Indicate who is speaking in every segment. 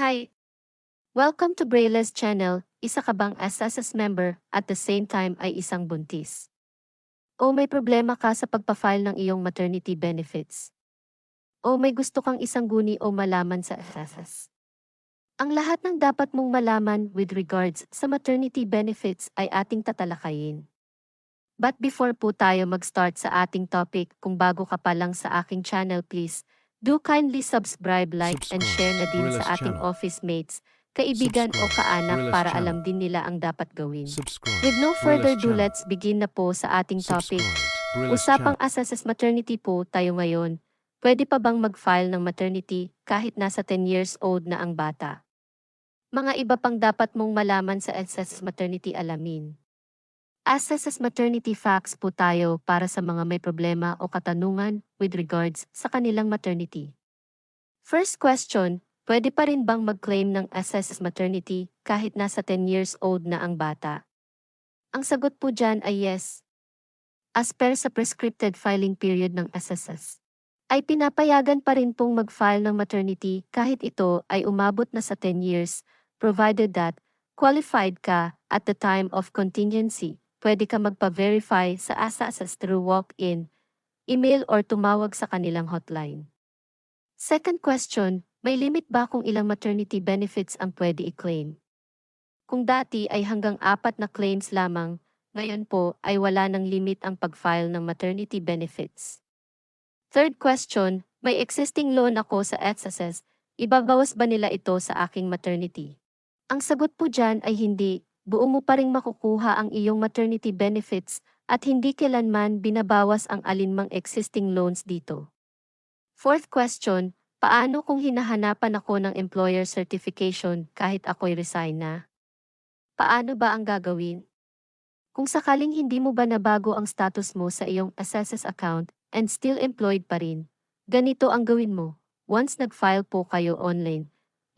Speaker 1: Hi! Welcome to Braille's channel, isa ka bang SSS member at the same time ay isang buntis? O may problema ka sa pagpa-file ng iyong maternity benefits? O may gusto kang isang guni o malaman sa SSS? Ang lahat ng dapat mong malaman with regards sa maternity benefits ay ating tatalakayin. But before po tayo mag-start sa ating topic, kung bago ka pa lang sa aking channel please, do kindly subscribe, like, and
Speaker 2: Subscribe.
Speaker 1: share na din sa
Speaker 2: Brillas
Speaker 1: ating
Speaker 2: channel.
Speaker 1: office mates, kaibigan o
Speaker 2: Subscribe.
Speaker 1: kaanak
Speaker 2: Brillas
Speaker 1: para
Speaker 2: channel.
Speaker 1: alam din nila ang dapat gawin.
Speaker 2: Subscribe.
Speaker 1: With no further
Speaker 2: Brillas
Speaker 1: ado,
Speaker 2: channel.
Speaker 1: let's begin na po sa ating topic. Usapang
Speaker 2: channel.
Speaker 1: maternity po tayo ngayon. Pwede pa bang mag-file ng maternity kahit nasa 10 years old na ang bata? Mga iba pang dapat mong malaman sa assess maternity alamin. Assess maternity facts po tayo para sa mga may problema o katanungan with regards sa kanilang maternity. First question, pwede pa rin bang mag-claim ng assess maternity kahit nasa 10 years old na ang bata? Ang sagot po dyan ay yes. As per sa prescripted filing period ng SSS, ay pinapayagan pa rin pong mag-file ng maternity kahit ito ay umabot na sa 10 years, provided that qualified ka at the time of contingency. Pwede ka magpa-verify sa SSS through walk-in, email or tumawag sa kanilang hotline. Second question, may limit ba kung ilang maternity benefits ang pwede i-claim? Kung dati ay hanggang apat na claims lamang, ngayon po ay wala ng limit ang pag-file ng maternity benefits. Third question, may existing loan ako sa SSS, ibabawas ba nila ito sa aking maternity? Ang sagot po dyan ay hindi, buo mo pa rin makukuha ang iyong maternity benefits at hindi kailanman binabawas ang alinmang existing loans dito. Fourth question, paano kung hinahanapan ako ng employer certification kahit ako'y resign na? Paano ba ang gagawin? Kung sakaling hindi mo ba nabago ang status mo sa iyong assesses account and still employed pa rin, ganito ang gawin mo. Once nag-file po kayo online,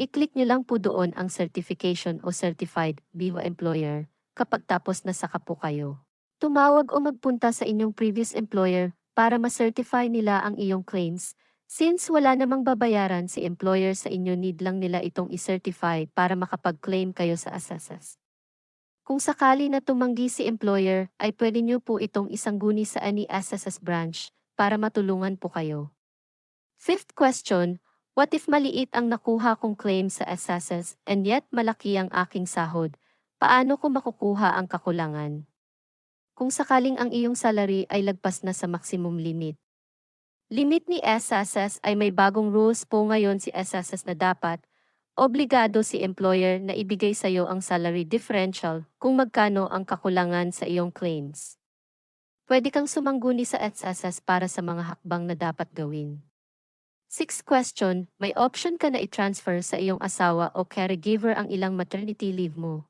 Speaker 1: i-click nyo lang po doon ang certification o certified BIWA employer kapag tapos na saka po kayo. Tumawag o magpunta sa inyong previous employer para ma-certify nila ang iyong claims. Since wala namang babayaran si employer sa inyo need lang nila itong i-certify para makapag-claim kayo sa assesses. Kung sakali na tumanggi si employer, ay pwede niyo po itong isangguni sa any SSS branch para matulungan po kayo. Fifth question, what if maliit ang nakuha kong claim sa SSS and yet malaki ang aking sahod? Paano ko makukuha ang kakulangan? Kung sakaling ang iyong salary ay lagpas na sa maximum limit. Limit ni SSS ay may bagong rules po ngayon si SSS na dapat obligado si employer na ibigay sa iyo ang salary differential kung magkano ang kakulangan sa iyong claims. Pwede kang sumangguni sa SSS para sa mga hakbang na dapat gawin. Sixth question, may option ka na i-transfer sa iyong asawa o caregiver ang ilang maternity leave mo.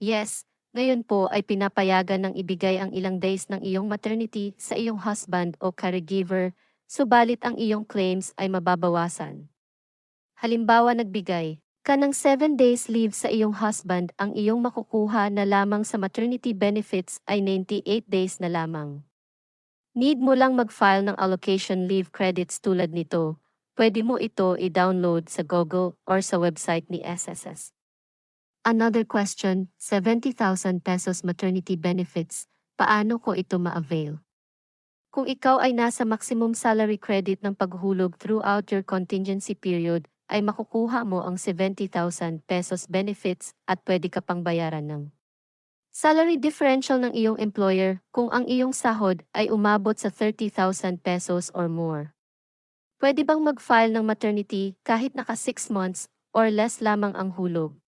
Speaker 1: Yes, ngayon po ay pinapayagan ng ibigay ang ilang days ng iyong maternity sa iyong husband o caregiver, subalit ang iyong claims ay mababawasan. Halimbawa nagbigay ka ng 7 days leave sa iyong husband, ang iyong makukuha na lamang sa maternity benefits ay 98 days na lamang. Need mo lang mag-file ng allocation leave credits tulad nito. Pwede mo ito i-download sa Google or sa website ni SSS. Another question, 70,000 pesos maternity benefits, paano ko ito ma-avail? Kung ikaw ay nasa maximum salary credit ng paghulog throughout your contingency period, ay makukuha mo ang 70,000 pesos benefits at pwede ka pang bayaran ng salary differential ng iyong employer kung ang iyong sahod ay umabot sa 30,000 pesos or more. Pwede bang mag-file ng maternity kahit naka 6 months or less lamang ang hulog?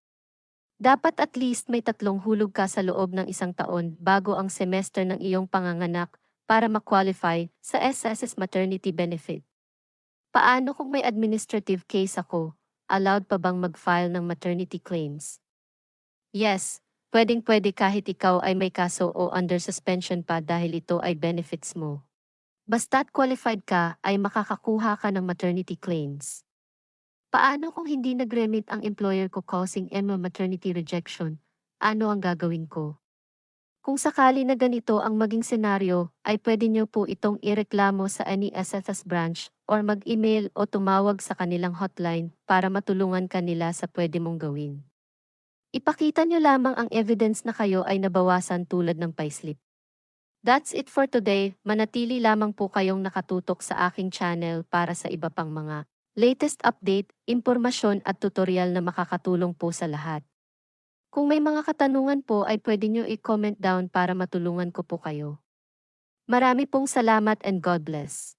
Speaker 1: Dapat at least may tatlong hulog ka sa loob ng isang taon bago ang semester ng iyong panganganak para ma-qualify sa SSS maternity benefit. Paano kung may administrative case ako? Allowed pa bang mag-file ng maternity claims? Yes, pwedeng-pwede kahit ikaw ay may kaso o under suspension pa dahil ito ay benefits mo. Basta't qualified ka ay makakakuha ka ng maternity claims. Paano kung hindi nag-remit ang employer ko causing Emma maternity rejection? Ano ang gagawin ko? Kung sakali na ganito ang maging senaryo, ay pwede nyo po itong ireklamo sa any SSS branch or mag-email o tumawag sa kanilang hotline para matulungan kanila sa pwede mong gawin. Ipakita nyo lamang ang evidence na kayo ay nabawasan tulad ng payslip. That's it for today. Manatili lamang po kayong nakatutok sa aking channel para sa iba pang mga latest update, impormasyon at tutorial na makakatulong po sa lahat. Kung may mga katanungan po ay pwede nyo i-comment down para matulungan ko po kayo. Marami pong salamat and God bless.